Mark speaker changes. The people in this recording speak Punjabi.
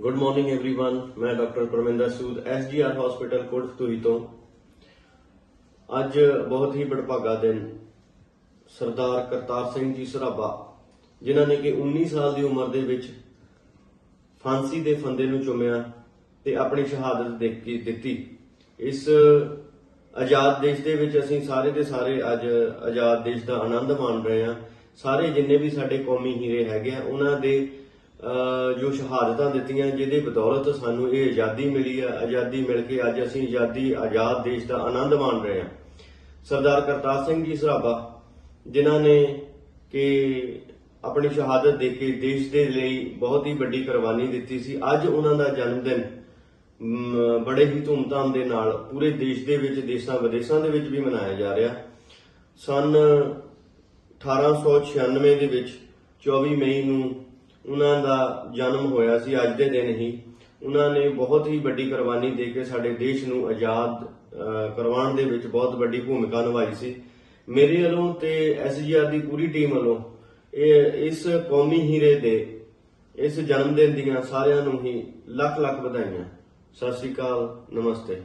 Speaker 1: ਗੁੱਡ ਮਾਰਨਿੰਗ एवरीवन ਮੈਂ doctor Parminder Sood SGR hospital Kotkapura ਤੋਂ ਅੱਜ ਬਹੁਤ ਹੀ ਬੜਭਾਗਾ ਦਿਨ ਸਰਦਾਰ ਕਰਤਾਰ ਸਿੰਘ ਜੀ ਸਰਾਭਾ ਜਿਨ੍ਹਾਂ ਨੇ ਕਿ 19 ਸਾਲ ਦੀ ਉਮਰ ਦੇ ਵਿੱਚ ਫਾਂਸੀ ਦੇ ਫੰਦੇ ਨੂੰ ਚੁੰਮਿਆ ਤੇ ਆਪਣੀ ਸ਼ਹਾਦਤ ਦੇ ਕੇ ਦਿੱਤੀ ਇਸ ਆਜ਼ਾਦ ਦੇਸ਼ ਦੇ ਵਿੱਚ ਅਸੀਂ ਸਾਰੇ ਦੇ ਸਾਰੇ ਅੱਜ ਆਜ਼ਾਦ ਦੇਸ਼ ਦਾ ਆਨੰਦ ਮਾਣ ਰਹੇ ਹਾਂ ਸਾਰੇ ਜਿੰਨੇ ਵੀ ਸਾਡੇ ਕੌਮੀ ਹੀਰੇ ਹੈਗੇ ਆ ਉਹਨਾਂ ਦੇ ਅਹ, ਜੋ ਸ਼ਹਾਦਤਾਂ ਦਿੱਤੀਆਂ, ਜਿਹਦੇ ਬਦੌਲਤ ਸਾਨੂੰ ਇਹ ਆਜ਼ਾਦੀ ਮਿਲੀ ਹੈ। ਆਜ਼ਾਦੀ ਮਿਲ ਕੇ ਅੱਜ ਅਸੀਂ ਆਜ਼ਾਦੀ, ਆਜ਼ਾਦ ਦੇਸ਼ ਦਾ ਆਨੰਦ ਮਾਣ ਰਹੇ ਹਾਂ। ਸਰਦਾਰ ਕਰਤਾਰ ਸਿੰਘ ਜੀ ਸਰਾਭਾ, ਜਿਨ੍ਹਾਂ ਨੇ ਕਿ ਆਪਣੀ ਸ਼ਹਾਦਤ ਦੇ ਕੇ ਦੇਸ਼ ਦੇ ਲਈ ਬਹੁਤ ਹੀ ਵੱਡੀ ਕੁਰਬਾਨੀ ਦਿੱਤੀ ਸੀ, ਅੱਜ ਉਹਨਾਂ ਦਾ ਜਨਮ ਦਿਨ ਬੜੇ ਹੀ ਧੂਮਧਾਮ ਦੇ ਨਾਲ ਪੂਰੇ ਦੇਸ਼ ਦੇ ਵਿੱਚ, ਦੇਸ਼ਾਂ ਵਿਦੇਸ਼ਾਂ ਦੇ ਵਿੱਚ ਵੀ ਮਨਾਇਆ ਜਾ ਰਿਹਾ। ਸਨ 1896 ਦੇ ਵਿੱਚ 24 ਮਈ ਨੂੰ ਉਹਨਾਂ ਦਾ ਜਨਮ ਹੋਇਆ ਸੀ, ਅੱਜ ਦੇ ਦਿਨ ਹੀ। ਉਹਨਾਂ ਨੇ ਬਹੁਤ ਹੀ ਵੱਡੀ ਕੁਰਬਾਨੀ ਦੇ ਕੇ ਸਾਡੇ ਦੇਸ਼ ਨੂੰ ਆਜ਼ਾਦ ਕਰਵਾਉਣ ਦੇ ਵਿੱਚ ਬਹੁਤ ਵੱਡੀ ਭੂਮਿਕਾ ਨਿਭਾਈ ਸੀ। ਮੇਰੇ ਵੱਲੋਂ ਤੇ ਐਸਜੀਆਰ ਦੀ ਪੂਰੀ ਟੀਮ ਵੱਲੋਂ ਇਹ, ਇਸ ਕੌਮੀ ਹੀਰੇ ਦੇ, ਇਸ ਜਨਮ ਦਿਨ ਦੀਆਂ ਸਾਰਿਆਂ ਨੂੰ ਹੀ ਲੱਖ ਲੱਖ ਵਧਾਈਆਂ। ਸਤਿ ਸ਼੍ਰੀ ਅਕਾਲ, ਨਮਸਤੇ।